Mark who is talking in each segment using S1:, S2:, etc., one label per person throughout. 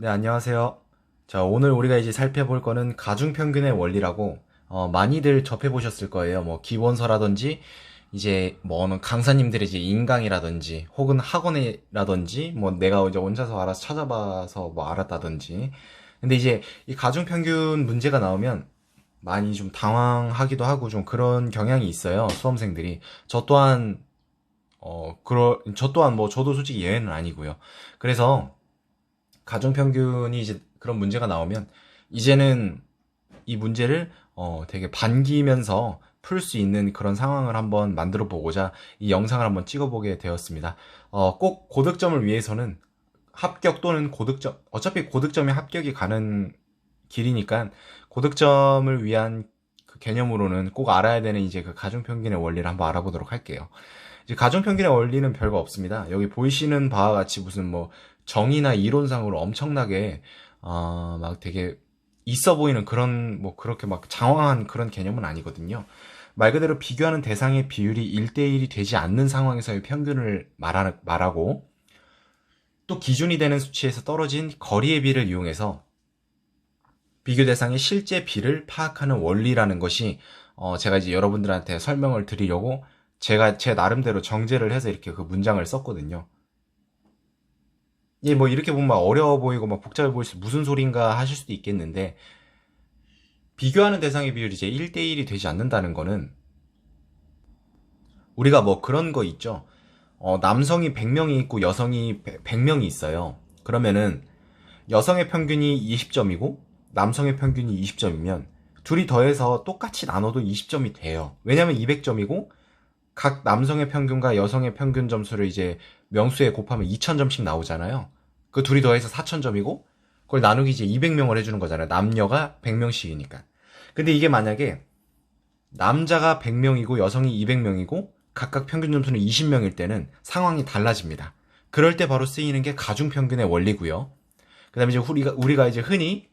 S1: 네, 안녕하세요. 자, 오늘 우리가 이제 살펴볼 거는 가중평균의 원리라고, 어, 많이들 접해보셨을 거예요. 뭐, 기본서라든지, 이제, 뭐는 강사님들의 이제 인강이라든지, 혹은 학원이라든지, 뭐, 내가 이제 혼자서 알아서 찾아봐서 뭐 알았다든지. 근데 이제, 이 가중평균 문제가 나오면, 많이 좀 당황하기도 하고 좀 그런 경향이 있어요. 수험생들이. 저 또한, 어, 그러, 저 또한 뭐, 저도 솔직히 예외는 아니고요. 그래서, 가중 평균이 이제 그런 문제가 나오면 이제는 이 문제를 어 되게 반기면서 풀 수 있는 그런 상황을 한번 만들어 보고자 이 영상을 한번 찍어 보게 되었습니다. 어 꼭 고득점을 위해서는 합격 또는 고득점 어차피 고득점이 합격이 가는 길이니까 고득점을 위한 그 개념으로는 꼭 알아야 되는 이제 그 가중평균의 원리를 한번 알아보도록 할게요. 이제 가중평균의 원리는 별거 없습니다. 여기 보이시는 바와 같이 무슨 뭐 정의나 이론상으로 엄청나게 어, 막 되게 있어 보이는 그런 뭐 그렇게 막 장황한 그런 개념은 아니거든요. 말 그대로 비교하는 대상의 비율이 1대1이 되지 않는 상황에서의 평균을 말하, 말하고 또 기준이 되는 수치에서 떨어진 거리의 비를 이용해서 비교 대상의 실제 비를 파악하는 원리라는 것이 어, 제가 이제 여러분들한테 설명을 드리려고 제가 제 나름대로 정제를 해서 이렇게 그 문장을 썼거든요. 예, 뭐 이렇게 보면 막 어려워 보이고 막 복잡해 보일 수 무슨 소린가 하실 수도 있겠는데 비교하는 대상의 비율이 이제 1대1이 되지 않는다는 거는 우리가 뭐 그런 거 있죠. 어, 남성이 100명이 있고 여성이 100명이 있어요. 그러면은 여성의 평균이 20점이고 남성의 평균이 20점이면 둘이 더해서 똑같이 나눠도 20점이 돼요. 왜냐면 200점이고 각 남성의 평균과 여성의 평균 점수를 이제 명수에 곱하면 2000점씩 나오잖아요. 그 둘이 더해서 4000점이고 그걸 나누기 이제 200명을 해주는 거잖아요. 남녀가 100명씩이니까. 근데 이게 만약에 남자가 100명이고 여성이 200명이고 각각 평균 점수는 20명일 때는 상황이 달라집니다. 그럴 때 바로 쓰이는 게 가중 평균의 원리고요. 그 다음에 이제 우리가, 우리가 이제 흔히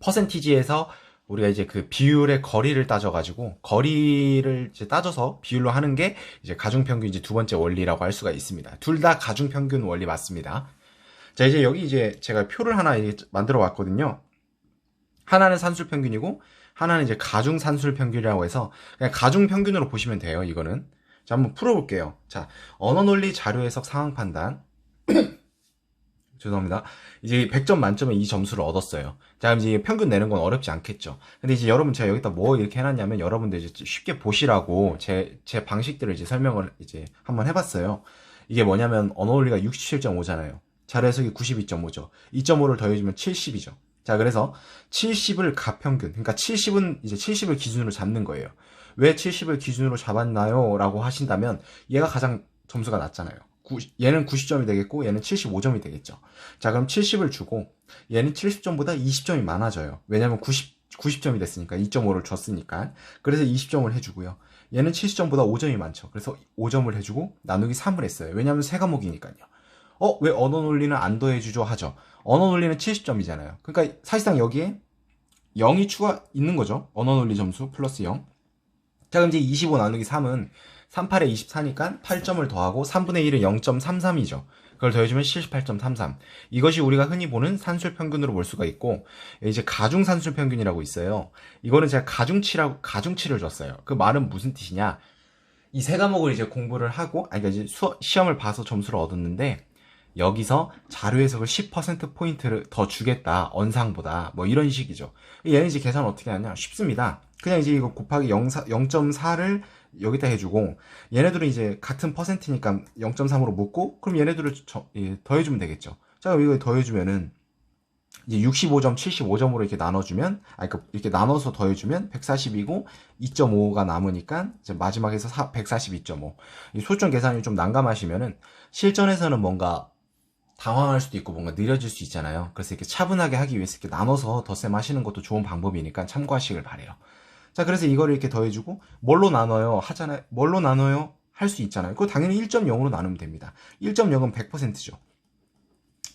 S1: 퍼센티지에서 우리가 이제 그 비율의 거리를 따져가지고 거리를 이제 따져서 비율로 하는 게 이제 가중평균 이제 두 번째 원리라고 할 수가 있습니다. 둘 다 가중평균 원리 맞습니다. 자 이제 여기 이제 제가 표를 하나 만들어 왔거든요. 하나는 산술평균이고 하나는 이제 가중산술평균이라고 해서 그냥 가중평균으로 보시면 돼요. 이거는 자 한번 풀어볼게요. 자 언어논리 자료 해석 상황 판단 죄송합니다. 이제 100점 만점에 이 점수를 얻었어요. 자, 그럼 이제 평균 내는 건 어렵지 않겠죠. 근데 이제 여러분 제가 여기다 뭐 이렇게 해놨냐면 여러분들 이제 쉽게 보시라고 제, 제 방식들을 이제 설명을 이제 한번 해봤어요. 이게 뭐냐면 언어원리가 67.5잖아요. 자료 해석이 92.5죠. 2.5를 더해주면 70이죠. 자, 그래서 70을 가평균, 그러니까 70은 이제 70을 기준으로 잡는 거예요. 왜 70을 기준으로 잡았나요? 라고 하신다면 얘가 가장 점수가 낮잖아요. 얘는 90점이 되겠고 얘는 75점이 되겠죠. 자 그럼 70을 주고 얘는 70점보다 20점이 많아져요. 왜냐면 90 90점이 됐으니까 2.5를 줬으니까 그래서 20점을 해주고요. 얘는 70점보다 5점이 많죠. 그래서 5점을 해주고 나누기 3을 했어요. 왜냐면 세 과목이니까요. 어, 왜 언어 논리는 안 더해주죠? 하죠. 언어 논리는 70점이잖아요. 그러니까 사실상 여기에 0이 추가 있는 거죠. 언어 논리 점수 플러스 0. 자, 그럼 이제 25 나누기 3은 38에 24니까 8점을 더하고 3분의 1은 0.33이죠. 그걸 더해주면 78.33. 이것이 우리가 흔히 보는 산술 평균으로 볼 수가 있고, 이제 가중 산술 평균이라고 있어요. 이거는 제가 가중치라고, 가중치를 줬어요. 그 말은 무슨 뜻이냐? 이 세 과목을 이제 공부를 하고, 아니, 그러니까 이제 수업, 시험을 봐서 점수를 얻었는데, 여기서 자료 해석을 10%포인트를 더 주겠다. 언상보다. 뭐 이런 식이죠. 얘는 이제 계산 어떻게 하냐? 쉽습니다. 그냥 이제 이거 곱하기 0.4를 여기다 해주고 얘네들은 이제 같은 퍼센트니까 0.3으로 묶고 그럼 얘네들을 저, 예, 더해주면 되겠죠. 자 이거 더해주면은 이제 65점, 75점으로 이렇게 나눠주면, 아, 그러니까 이렇게 나눠서 더해주면 140이고 2.5가 남으니까 이제 마지막에서 142.5. 이 소점 계산이 좀 난감하시면은 실전에서는 뭔가 당황할 수도 있고 뭔가 느려질 수 있잖아요. 그래서 이렇게 차분하게 하기 위해서 이렇게 나눠서 덧셈 하시는 것도 좋은 방법이니까 참고하시길 바래요. 자, 그래서 이거를 이렇게 더해주고, 뭘로 나눠요? 하잖아요. 뭘로 나눠요? 할 수 있잖아요. 그거 당연히 1.0으로 나누면 됩니다. 1.0은 100%죠.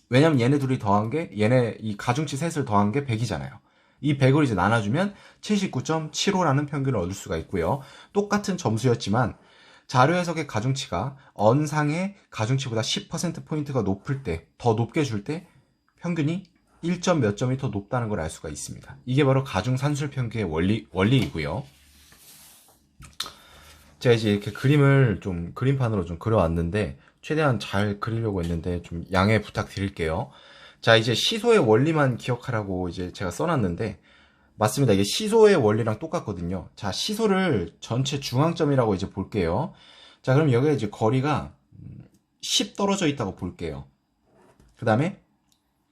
S1: 왜냐면 얘네 둘이 더한 게, 얘네 이 가중치 셋을 더한 게 100이잖아요. 이 100을 이제 나눠주면 79.75라는 평균을 얻을 수가 있고요. 똑같은 점수였지만, 자료 해석의 가중치가 언상의 가중치보다 10%포인트가 높을 때, 더 높게 줄 때, 평균이 1점 몇 점이 더 높다는 걸 알 수가 있습니다. 이게 바로 가중 산술 평균의 원리, 원리이고요. 제가 이제 이렇게 그림을 좀 그림판으로 좀 그려왔는데 최대한 잘 그리려고 했는데 좀 양해 부탁드릴게요. 자, 이제 시소의 원리만 기억하라고 이제 제가 써놨는데 맞습니다. 이게 시소의 원리랑 똑같거든요. 자, 시소를 전체 중앙점이라고 이제 볼게요. 자, 그럼 여기에 이제 거리가 10 떨어져 있다고 볼게요. 그 다음에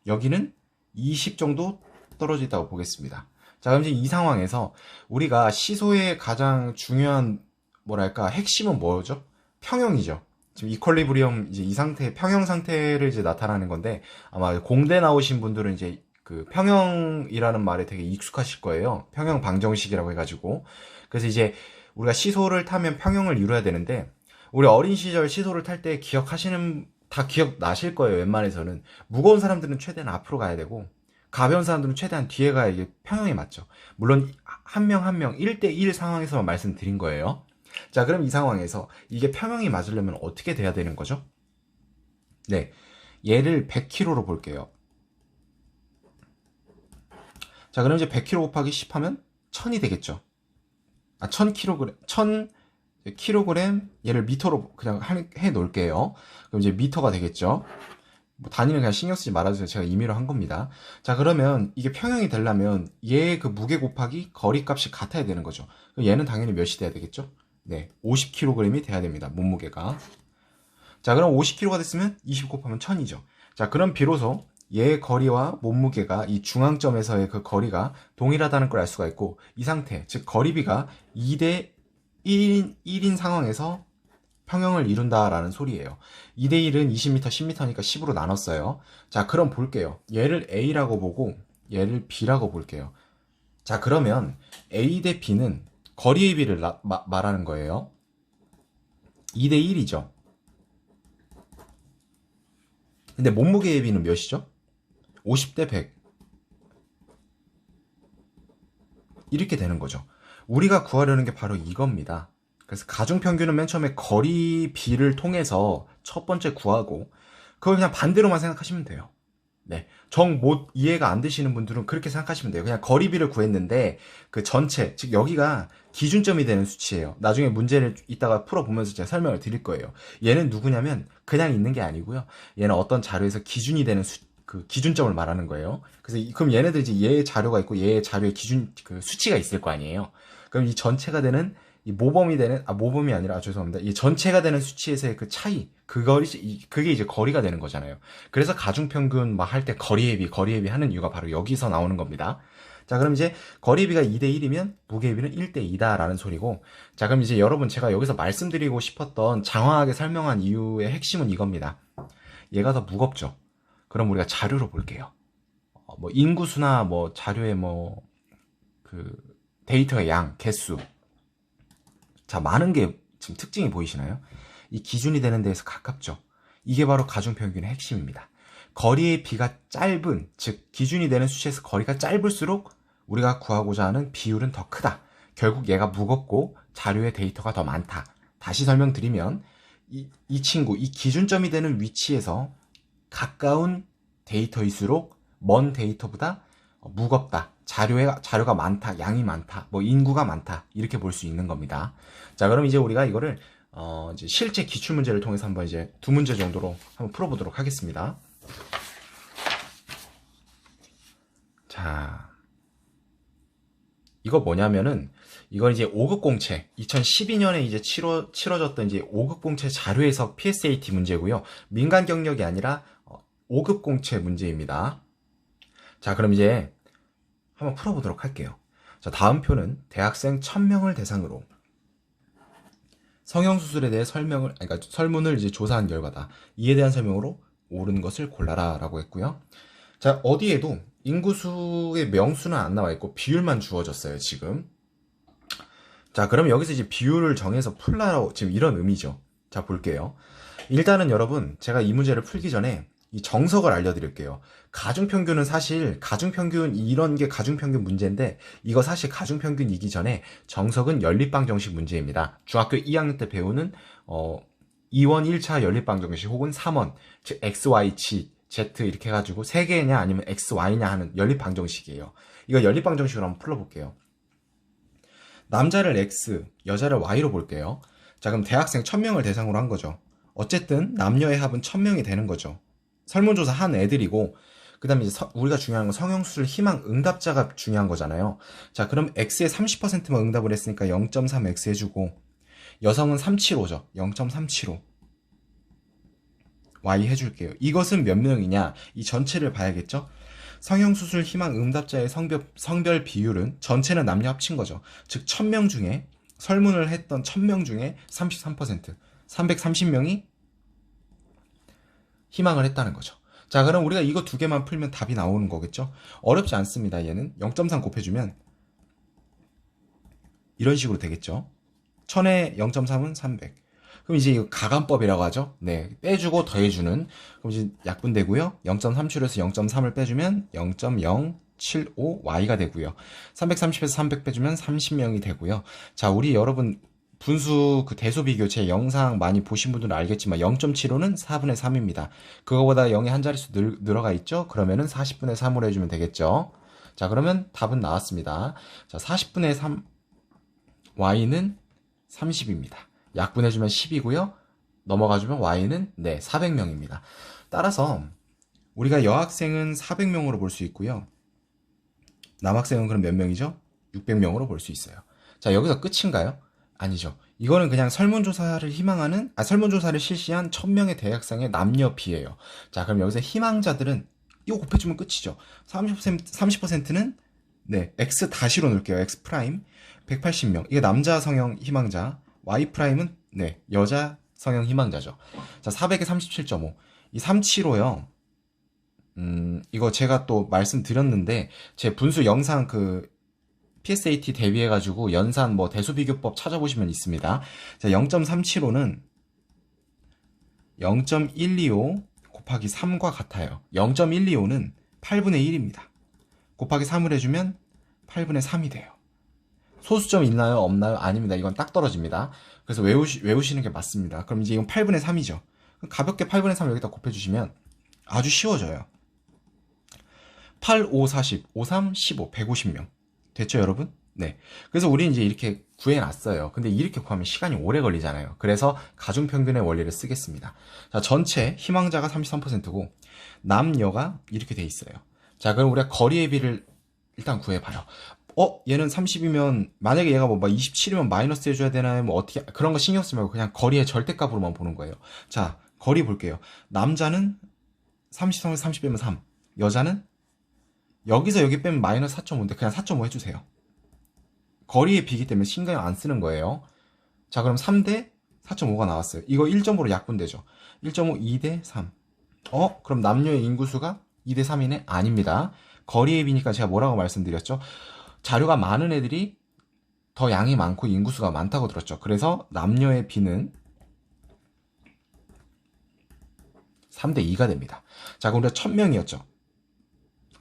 S1: 여기는 20 정도 떨어져 있다고 보겠습니다. 자, 그럼 이제 이 상황에서 우리가 시소의 가장 중요한 뭐랄까 핵심은 뭐죠? 평형이죠. 지금 이퀄리브리엄 이제 이 상태 평형 상태를 이제 나타나는 건데 아마 공대 나오신 분들은 이제 그 평형이라는 말에 되게 익숙하실 거예요. 평형 방정식이라고 해가지고 그래서 이제 우리가 시소를 타면 평형을 이루어야 되는데 우리 어린 시절 시소를 탈 때 기억하시는 다 기억나실 거예요. 웬만해서는 무거운 사람들은 최대한 앞으로 가야 되고 가벼운 사람들은 최대한 뒤에 가야 이게 평형이 맞죠. 물론 한명 한 명 1대1 상황에서만 말씀드린 거예요. 자, 그럼 이 상황에서 이게 평형이 맞으려면 어떻게 돼야 되는 거죠? 네. 얘를 100kg로 볼게요. 자, 그럼 이제 100kg 곱하기 10 하면 1000이 되겠죠. 아, 1000kg, 1000kg 얘를 미터로 그냥 해 놓을게요. 그럼 이제 미터가 되겠죠. 뭐 단위는 그냥 신경 쓰지 말아주세요. 제가 임의로 한 겁니다. 자, 그러면 이게 평형이 되려면 얘의 그 무게 곱하기 거리 값이 같아야 되는 거죠. 그럼 얘는 당연히 몇이 돼야 되겠죠? 네, 50kg이 돼야 됩니다. 몸무게가. 자, 그럼 50kg가 됐으면 20 곱하면 1000이죠. 자, 그럼 비로소 얘의 거리와 몸무게가 이 중앙점에서의 그 거리가 동일하다는 걸 알 수가 있고 이 상태, 즉 거리비가 2대 1인, 1인 상황에서 평형을 이룬다라는 소리예요. 2대 1은 20m, 10m니까 10으로 나눴어요. 자, 그럼 볼게요. 얘를 A라고 보고 얘를 B라고 볼게요. 자, 그러면 A 대 B는 거리의 비를 나, 마, 말하는 거예요. 2대 1이죠. 근데 몸무게의 비는 몇이죠? 50대 100. 이렇게 되는 거죠. 우리가 구하려는 게 바로 이겁니다. 그래서 가중평균은 맨 처음에 거리 비를 통해서 첫 번째 구하고 그걸 그냥 반대로만 생각하시면 돼요. 네. 정 못 이해가 안 되시는 분들은 그렇게 생각하시면 돼요. 그냥 거리비를 구했는데 그 전체, 즉 여기가 기준점이 되는 수치예요. 나중에 문제를 이따가 풀어보면서 제가 설명을 드릴 거예요. 얘는 누구냐면 그냥 있는 게 아니고요. 얘는 어떤 자료에서 기준이 되는 수, 그 기준점을 말하는 거예요. 그래서 그럼 얘네들 이제 얘의 자료가 있고 얘의 자료의 기준 그 수치가 있을 거 아니에요. 그럼 이 전체가 되는 이 모범이 되는 아 모범이 아니라 아, 죄송합니다. 이 전체가 되는 수치에서의 그 차이 그거리 그게 이제 거리가 되는 거잖아요. 그래서 가중 평균 막 할 때 거리애비 거리애비 하는 이유가 바로 여기서 나오는 겁니다. 자 그럼 이제 거리비가 2대 1이면 무게비는 1대 2다라는 소리고 자 그럼 이제 여러분 제가 여기서 말씀드리고 싶었던 장황하게 설명한 이유의 핵심은 이겁니다. 얘가 더 무겁죠. 그럼 우리가 자료로 볼게요. 어, 뭐 인구수나 뭐 자료의 뭐그 데이터의 양, 개수 자, 많은 게 지금 특징이 보이시나요? 이 기준이 되는 데에서 가깝죠. 이게 바로 가중평균의 핵심입니다. 거리의 비가 짧은, 즉 기준이 되는 수치에서 거리가 짧을수록 우리가 구하고자 하는 비율은 더 크다. 결국 얘가 무겁고 자료의 데이터가 더 많다. 다시 설명드리면 이, 이 친구, 이 기준점이 되는 위치에서 가까운 데이터일수록 먼 데이터보다 무겁다. 자료에, 자료가 많다. 양이 많다. 뭐 인구가 많다. 이렇게 볼 수 있는 겁니다. 자, 그럼 이제 우리가 이거를 어, 이제 실제 기출 문제를 통해서 한번 이제 두 문제 정도로 한번 풀어보도록 하겠습니다. 자, 이거 뭐냐면은 이건 이제 5급 공채 2012년에 이제 치러 치러졌던 이제 5급 공채 자료 해석 PSAT 문제고요. 민간 경력이 아니라 5급 어, 공채 문제입니다. 자, 그럼 이제 한번 풀어보도록 할게요. 자, 다음 표는 대학생 1000명을 대상으로 성형수술에 대해 설명을, 그러니까 설문을 이제 조사한 결과다. 이에 대한 설명으로 옳은 것을 골라라 라고 했고요. 자, 어디에도 인구수의 명수는 안 나와 있고 비율만 주어졌어요, 지금. 자, 그럼 여기서 이제 비율을 정해서 풀라고 지금 이런 의미죠. 자, 볼게요. 일단은 여러분, 제가 이 문제를 풀기 전에 이 정석을 알려드릴게요. 가중평균은 사실 가중평균 이런 게 가중평균 문제인데 이거 사실 가중평균이기 전에 정석은 연립방 정식 문제입니다. 중학교 2학년 때 배우는 어 2원 1차 연립방 정식 혹은 3원 즉 XY치 Z 이렇게 해가지고 세 개냐 아니면 X, Y냐 하는 연립 방 정식이에요. 이거 연립 방 정식으로 한번 풀어볼게요. 남자를 X, 여자를 Y로 볼게요. 자, 그럼 대학생 1000명을 대상으로 한 거죠. 어쨌든 남녀의 합은 1000명이 되는 거죠. 설문조사 한 애들이고, 그 다음에 이제 서- 우리가 중요한 건 성형수술 희망 응답자가 중요한 거잖아요. 자, 그럼 X의 30%만 응답을 했으니까 0.3X 해주고, 여성은 375죠. 0.375. Y 해줄게요. 이것은 몇 명이냐? 이 전체를 봐야겠죠? 성형수술 희망 응답자의 성별, 성별 비율은 전체는 남녀 합친 거죠. 즉, 1000명 중에, 설문을 했던 1000명 중에 33%, 330명이 희망을 했다는 거죠. 자, 그럼 우리가 이거 두 개만 풀면 답이 나오는 거겠죠? 어렵지 않습니다, 얘는. 0.3 곱해주면 이런 식으로 되겠죠? 1000에 0.3은 300. 그럼 이제 이거 가감법이라고 하죠? 네. 빼주고 더해주는. 그럼 이제 약분되고요. 0.37에서 0.3을 빼주면 0.075y가 되고요. 330에서 300 빼주면 30명이 되고요. 자, 우리 여러분 분수 그 대소 비교 제 영상 많이 보신 분들은 알겠지만 0.75는 4분의 3입니다. 그거보다 0이 한 자릿수 늘, 늘어가 있죠? 그러면은 40분의 3으로 해주면 되겠죠? 자, 그러면 답은 나왔습니다. 자, 40분의 3, y는 30입니다. 약분해주면 10이고요. 넘어가주면 y는 네 400명입니다. 따라서 우리가 여학생은 400명으로 볼 수 있고요. 남학생은 그럼 몇 명이죠? 600명으로 볼 수 있어요. 자 여기서 끝인가요? 아니죠. 이거는 그냥 설문조사를 희망하는 아 설문조사를 실시한 1000명의 대학생의 남녀 비예요. 자 그럼 여기서 희망자들은 이거 곱해주면 끝이죠. 30% 30%는 네 x 다시로 넣을게요. x 프라임 180명. 이게 남자 성형 희망자. Y 프라임은 네 여자 성형 희망자죠. 자 400에 37.5. 이 375요. 음 이거 제가 또 말씀드렸는데 제 분수 영상 그 PSAT 대비해가지고 연산 뭐 대수비교법 찾아보시면 있습니다. 자 0.375는 0.125 곱하기 3과 같아요. 0.125는 8분의 1입니다. 곱하기 3을 해주면 8분의 3이 돼요. 소수점 있나요? 없나요? 아닙니다. 이건 딱 떨어집니다. 그래서 외우시, 외우시는 게 맞습니다. 그럼 이제 이건 8분의 3이죠. 가볍게 8분의 3을 여기다 곱해주시면 아주 쉬워져요. 8, 5, 40, 5, 3, 15, 150명. 됐죠, 여러분? 네. 그래서 우리는 이제 이렇게 구해놨어요. 근데 이렇게 구하면 시간이 오래 걸리잖아요. 그래서 가중평균의 원리를 쓰겠습니다. 자, 전체 희망자가 33%고, 남녀가 이렇게 돼 있어요. 자, 그럼 우리가 거리의 비를 일단 구해봐요. 어, 얘는 30이면, 만약에 얘가 뭐 27이면 마이너스 해줘야 되나요? 뭐 어떻게, 그런 거 신경 쓰지 말고 그냥 거리의 절대값으로만 보는 거예요. 자, 거리 볼게요. 남자는 33에서 30 빼면 3. 여자는 여기서 여기 빼면 마이너스 4.5인데 그냥 4.5 해주세요. 거리의 비기 때문에 신경 안 쓰는 거예요. 자, 그럼 3대 4.5가 나왔어요. 이거 1.5로 약분되죠. 1.5, 2대 3. 어? 그럼 남녀의 인구수가 2대 3이네? 아닙니다. 거리의 비니까 제가 뭐라고 말씀드렸죠? 자료가 많은 애들이 더 양이 많고 인구수가 많다고 들었죠. 그래서 남녀의 비는 3대 2가 됩니다. 자, 그럼 우리가 1000명이었죠.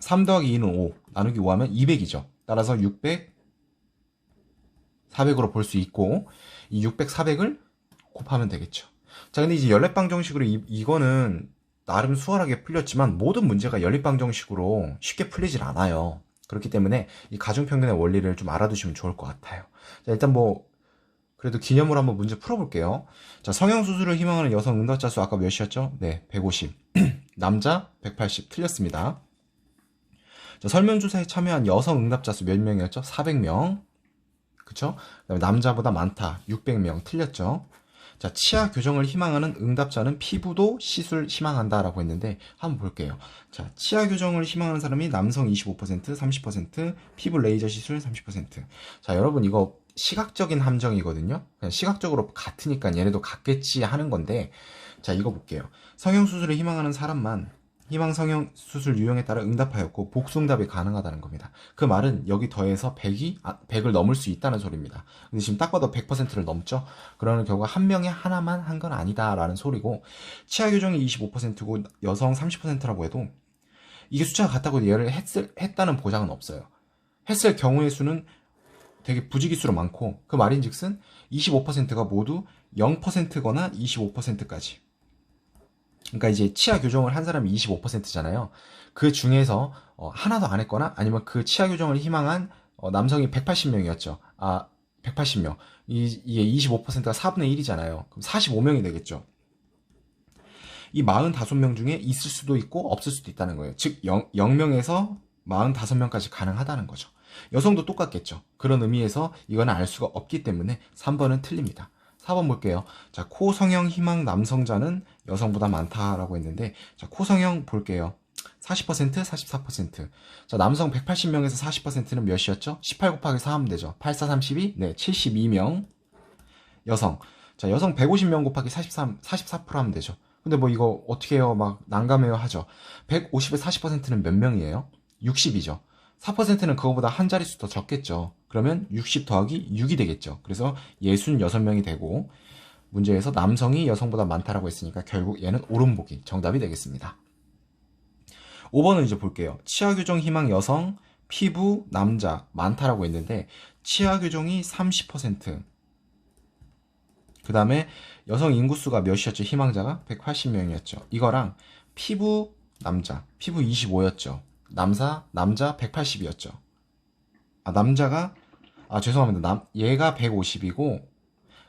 S1: 3 더하기 2는 5, 나누기 5 하면 200이죠. 따라서 600, 400으로 볼 수 있고, 이 600, 400을 곱하면 되겠죠. 자, 근데 이제 연립방 정식으로 이, 이거는 나름 수월하게 풀렸지만 모든 문제가 연립방 정식으로 쉽게 풀리질 않아요. 그렇기 때문에 이 가중평균의 원리를 좀 알아두시면 좋을 것 같아요. 자, 일단 뭐, 그래도 기념으로 한번 문제 풀어볼게요. 자, 성형수술을 희망하는 여성 응답자 수 아까 몇이었죠? 네, 150. 남자 180. 틀렸습니다. 자, 설문조사에 참여한 여성 응답자 수 몇 명이었죠? 400명. 그쵸? 그다음에 남자보다 많다. 600명. 틀렸죠? 자, 치아 교정을 희망하는 응답자는 피부도 시술 희망한다 라고 했는데 한번 볼게요. 자, 치아 교정을 희망하는 사람이 남성 25%, 30%, 피부 레이저 시술 30%. 자, 여러분 이거 시각적인 함정이거든요. 그냥 시각적으로 같으니까 얘네도 같겠지 하는 건데 자, 이거 볼게요. 성형 수술을 희망하는 사람만 희망 성형 수술 유형에 따라 응답하였고 복수응답이 가능하다는 겁니다. 그 말은 여기 더해서 100이 100을 넘을 수 있다는 소리입니다. 근데 지금 딱 봐도 100%를 넘죠. 그러는 경우가 한 명에 하나만 한 건 아니다라는 소리고 치아 교정이 25%고 여성 30%라고 해도 이게 숫자가 같다고 얘를 했을, 했다는 보장은 없어요. 했을 경우의 수는 되게 부지기수로 많고 그 말인즉슨 25%가 모두 0%거나 25%까지 그러니까 이제 치아 교정을 한 사람이 25%잖아요. 그 중에서 어, 하나도 안 했거나 아니면 그 치아 교정을 희망한 어, 남성이 180명이었죠. 아, 180명. 이, 이게 25%가 4분의 1이잖아요. 그럼 45명이 되겠죠. 이 45명 중에 있을 수도 있고 없을 수도 있다는 거예요. 즉 0, 0명에서 45명까지 가능하다는 거죠. 여성도 똑같겠죠. 그런 의미에서 이거는 알 수가 없기 때문에 3번은 틀립니다. 4번 볼게요. 자, 코 성형 희망 남성자는 여성보다 많다라고 했는데, 자, 코 성형 볼게요. 40%, 44%. 자, 남성 180명에서 40%는 몇이었죠? 18 곱하기 4 하면 되죠. 8, 4, 32? 네, 72명. 여성. 자, 여성 150명 곱하기 43, 44% 하면 되죠. 근데 뭐 이거 어떻게 해요? 막 난감해요 하죠. 150에 40%는 몇 명이에요? 60이죠. 4%는 그거보다 한 자릿수 더 적겠죠. 그러면 60 더하기 6이 되겠죠. 그래서 66명이 되고 문제에서 남성이 여성보다 많다라고 했으니까 결국 얘는 오른보기 정답이 되겠습니다. 5번은 이제 볼게요. 치아 교정 희망 여성, 피부 남자 많다라고 했는데 치아 교정이 30%. 그 다음에 여성 인구수가 몇이었죠? 희망자가 180명이었죠. 이거랑 피부 남자, 피부 25였죠. 남사 남자 180이었죠. 아 남자가 아 죄송합니다. 남 얘가 150이고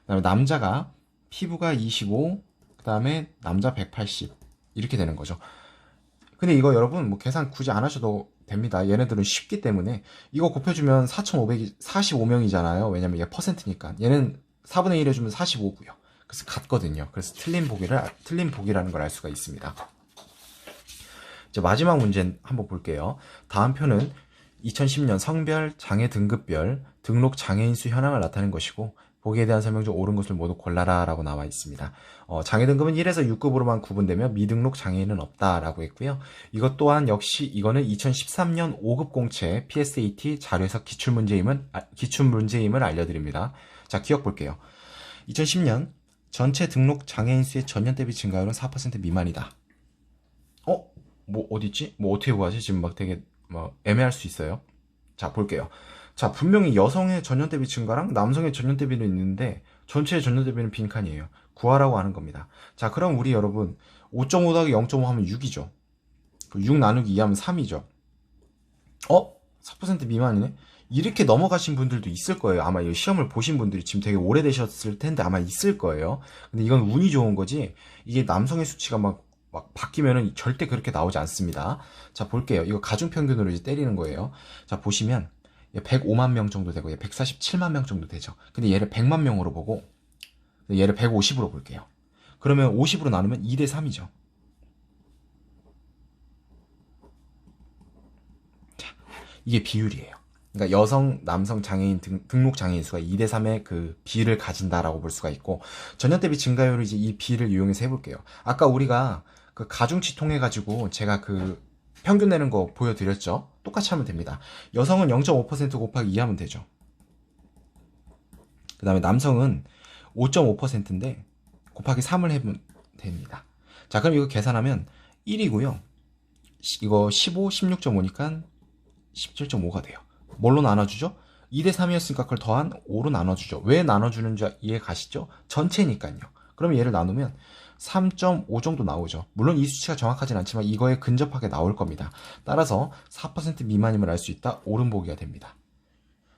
S1: 그다음에 남자가 피부가 25 그다음에 남자 180 이렇게 되는 거죠. 근데 이거 여러분 뭐 계산 굳이 안 하셔도 됩니다. 얘네들은 쉽기 때문에 이거 곱해주면 4,500이 45명이잖아요. 왜냐면 얘 퍼센트니까 얘는 4분의 1 해주면 45고요. 그래서 같거든요. 그래서 틀린 보기를 틀린 보기라는 걸 알 수가 있습니다. 이제 마지막 문제 한번 볼게요. 다음 표는 2010년 성별, 장애 등급별, 등록 장애인 수 현황을 나타낸 것이고 보기에 대한 설명 중 옳은 것을 모두 골라라 라고 나와 있습니다. 어, 장애 등급은 1에서 6급으로만 구분되며 미등록 장애인은 없다라고 했고요. 이것 또한 역시 이거는 2013년 5급 공채 PSAT 자료에서 기출문제임은, 아, 기출문제임을 알려드립니다. 자, 기억 볼게요. 2010년 전체 등록 장애인 수의 전년 대비 증가율은 4% 미만이다. 어? 뭐 어디있지? 뭐 어떻게 구하지? 지금 막 되게 뭐 애매할 수 있어요. 자 볼게요. 자 분명히 여성의 전년 대비 증가랑 남성의 전년 대비는 있는데 전체의 전년 대비는 빈칸이에요. 구하라고 하는 겁니다. 자 그럼 우리 여러분 5.5 더하기 0.5 하면 6이죠. 6 나누기 2 하면 3이죠. 어? 4% 미만이네? 이렇게 넘어가신 분들도 있을 거예요. 아마 이 시험을 보신 분들이 지금 되게 오래되셨을 텐데 아마 있을 거예요. 근데 이건 운이 좋은 거지. 이게 남성의 수치가 막 막 바뀌면은 절대 그렇게 나오지 않습니다. 자, 볼게요. 이거 가중평균으로 이제 때리는 거예요. 자, 보시면 105만 명 정도 되고 얘 147만 명 정도 되죠. 근데 얘를 100만 명으로 보고 얘를 150으로 볼게요. 그러면 50으로 나누면 2대 3이죠. 자, 이게 비율이에요. 그러니까 여성, 남성 장애인 등, 등록 장애인 수가 2대 3의 그 비를 가진다라고 볼 수가 있고 전년 대비 증가율을 이제 이 비를 이용해서 해볼게요. 아까 우리가 그 가중치 통해 가지고 제가 그 평균 내는 거 보여드렸죠? 똑같이 하면 됩니다. 여성은 0.5% 곱하기 2 하면 되죠. 그 다음에 남성은 5.5%인데 곱하기 3을 해면 됩니다. 자, 그럼 이거 계산하면 1이고요. 이거 15, 16.5니까 17.5가 돼요. 뭘로 나눠주죠? 2대 3이었으니까 그걸 더한 5로 나눠주죠. 왜 나눠주는지 이해 가시죠? 전체니까요. 그럼 얘를 나누면 3.5 정도 나오죠. 물론 이 수치가 정확하진 않지만 이거에 근접하게 나올 겁니다. 따라서 4% 미만임을 알 수 있다. 옳은 보기가 됩니다.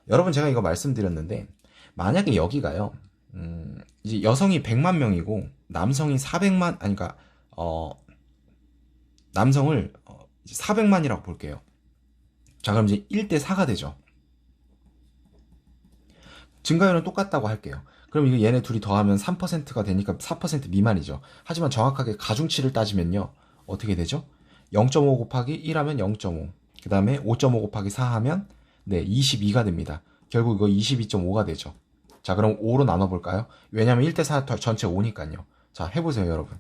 S1: 여러분 제가 이거 말씀드렸는데 만약에 여기가요. 음, 이제 여성이 100만 명이고 남성이 400만 아니 그러니까 어 남성을 400만이라고 어, 볼게요. 자, 그럼 이제 1대 4가 되죠. 증가율은 똑같다고 할게요. 그럼 이거 얘네 둘이 더하면 3%가 되니까 4% 미만이죠. 하지만 정확하게 가중치를 따지면요. 어떻게 되죠? 0.5 곱하기 1 하면 0.5. 그 다음에 5.5 곱하기 4 하면 네, 22가 됩니다. 결국 이거 22.5가 되죠. 자, 그럼 5로 나눠볼까요? 왜냐면 1대 4 전체 5니까요. 자, 해보세요, 여러분.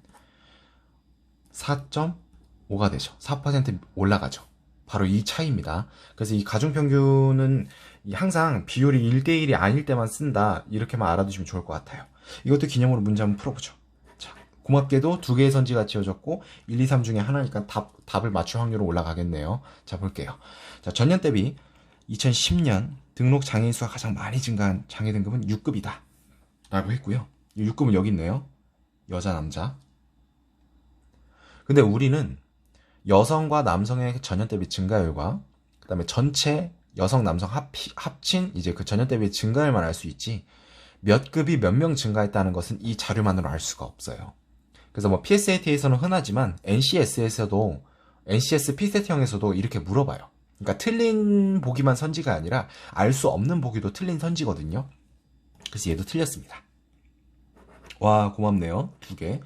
S1: 4.5가 되죠. 4% 올라가죠. 바로 이 차이입니다. 그래서 이 가중평균은 항상 비율이 1대1이 아닐 때만 쓴다. 이렇게만 알아두시면 좋을 것 같아요. 이것도 기념으로 문제 한번 풀어보죠. 자, 고맙게도 두 개의 선지가 지어졌고 1, 2, 3 중에 하나니까 답, 답을 맞출 확률은 올라가겠네요. 자, 볼게요. 자, 전년 대비 2010년 등록 장애인 수가 가장 많이 증가한 장애 등급은 6급이다. 라고 했고요. 6급은 여기 있네요. 여자, 남자. 근데 우리는 여성과 남성의 전년 대비 증가율과 그 다음에 전체 여성 남성 합, 합친 이제 그 전년 대비 증가율만 알 수 있지 몇 급이 몇 명 증가했다는 것은 이 자료만으로 알 수가 없어요. 그래서 뭐 PSAT에서는 흔하지만 NCS에서도 NCS P세트형에서도 이렇게 물어봐요. 그러니까 틀린 보기만 선지가 아니라 알 수 없는 보기도 틀린 선지거든요. 그래서 얘도 틀렸습니다. 와 고맙네요 두 개.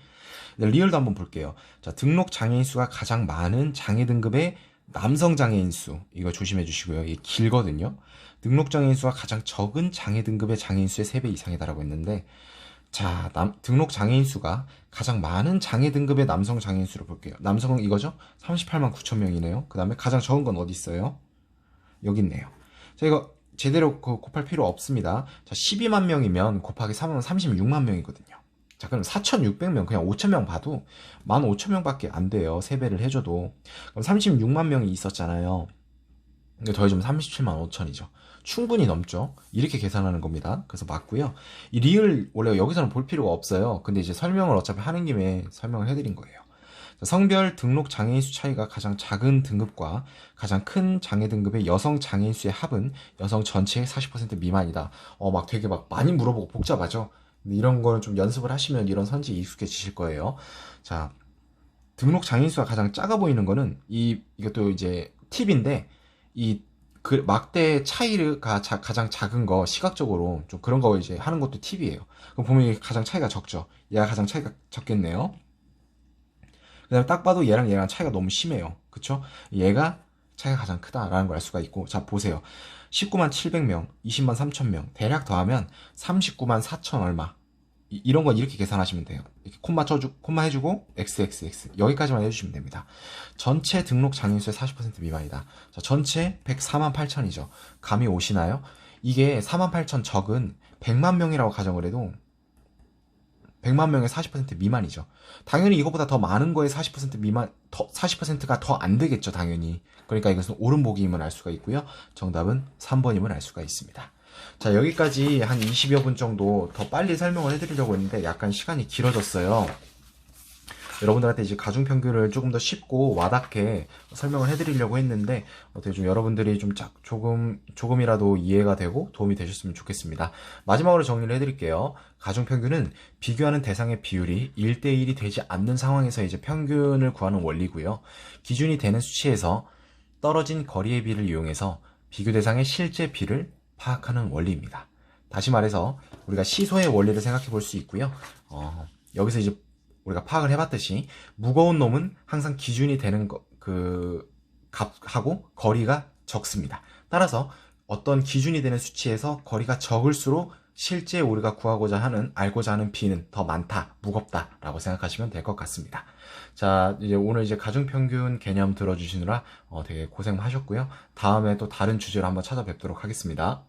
S1: 네, 리얼도 한번 볼게요. 자 등록 장애인 수가 가장 많은 장애 등급의 남성 장애인 수 이거 조심해 주시고요. 이게 길거든요. 등록 장애인 수가 가장 적은 장애 등급의 장애인 수의 3배 이상이다라고 했는데 자, 남, 등록 장애인 수가 가장 많은 장애 등급의 남성 장애인 수를 볼게요. 남성은 이거죠? 38만 9천 명이네요. 그 다음에 가장 적은 건 어디 있어요? 여기 있네요. 자, 이거 제대로 그 곱할 필요 없습니다. 자, 12만 명이면 곱하기 3하면 36만 명이거든요. 자, 그럼 4,600명, 그냥 5,000명 봐도 15,000명 밖에 안 돼요. 3배를 해줘도. 그럼 36만 명이 있었잖아요. 더해주면 37만 5천이죠. 충분히 넘죠. 이렇게 계산하는 겁니다. 그래서 맞고요. 이 리을 원래 여기서는 볼 필요가 없어요. 근데 이제 설명을 어차피 하는 김에 설명을 해드린 거예요. 자, 성별 등록 장애인 수 차이가 가장 작은 등급과 가장 큰 장애 등급의 여성 장애인 수의 합은 여성 전체의 40% 미만이다. 어, 막 되게 막 많이 물어보고 복잡하죠. 이런 거는 좀 연습을 하시면 이런 선지에 익숙해지실 거예요. 자, 등록 장애인 수가 가장 작아 보이는 거는 이 이것도 이제 팁인데 이 그 막대 차이가 자- 가장 작은 거 시각적으로 좀 그런 거 이제 하는 것도 팁이에요. 그럼 보면 가장 차이가 적죠. 얘가 가장 차이가 적겠네요. 그다음에 딱 봐도 얘랑 얘랑 차이가 너무 심해요. 그쵸? 얘가 차이가 가장 크다라는 걸 알 수가 있고 자 보세요. 19만 700명, 20만 3천 명 대략 더하면 39만 4천 얼마 이, 런건 이렇게 계산하시면 돼요. 이렇게 콤마 쳐주, 콤마 해주고 xxx 여기까지만 해주시면 됩니다. 전체 등록 장애인수의 40% 미만이다. 자, 전체 104만 8천이죠. 감이 오시나요? 이게 4만 8천 적은 100만 명이라고 가정을 해도 100만 명의 40% 미만이죠. 당연히 이것보다 더 많은 거에 40% 미만, 더, 40%가 더 안 되겠죠, 당연히. 그러니까 이것은 옳은 보기임을 알 수가 있고요. 정답은 3번임을 알 수가 있습니다. 자, 여기까지 한 20여 분 정도 더 빨리 설명을 해드리려고 했는데 약간 시간이 길어졌어요. 여러분들한테 이제 가중평균을 조금 더 쉽고 와닿게 설명을 해드리려고 했는데 어떻게 좀 여러분들이 좀 작- 조금 조금이라도 이해가 되고 도움이 되셨으면 좋겠습니다. 마지막으로 정리를 해드릴게요. 가중평균은 비교하는 대상의 비율이 1대1이 되지 않는 상황에서 이제 평균을 구하는 원리고요. 기준이 되는 수치에서 떨어진 거리의 비를 이용해서 비교 대상의 실제 비를 파악하는 원리입니다. 다시 말해서 우리가 시소의 원리를 생각해 볼 수 있고요. 어, 여기서 이제 우리가 파악을 해봤듯이 무거운 놈은 항상 기준이 되는 거, 그 값하고 거리가 적습니다. 따라서 어떤 기준이 되는 수치에서 거리가 적을수록 실제 우리가 구하고자 하는 알고자 하는 비는 더 많다, 무겁다라고 생각하시면 될 것 같습니다. 자, 이제 오늘 이제 가중평균 개념 들어주시느라 어, 되게 고생하셨고요. 다음에 또 다른 주제로 한번 찾아뵙도록 하겠습니다.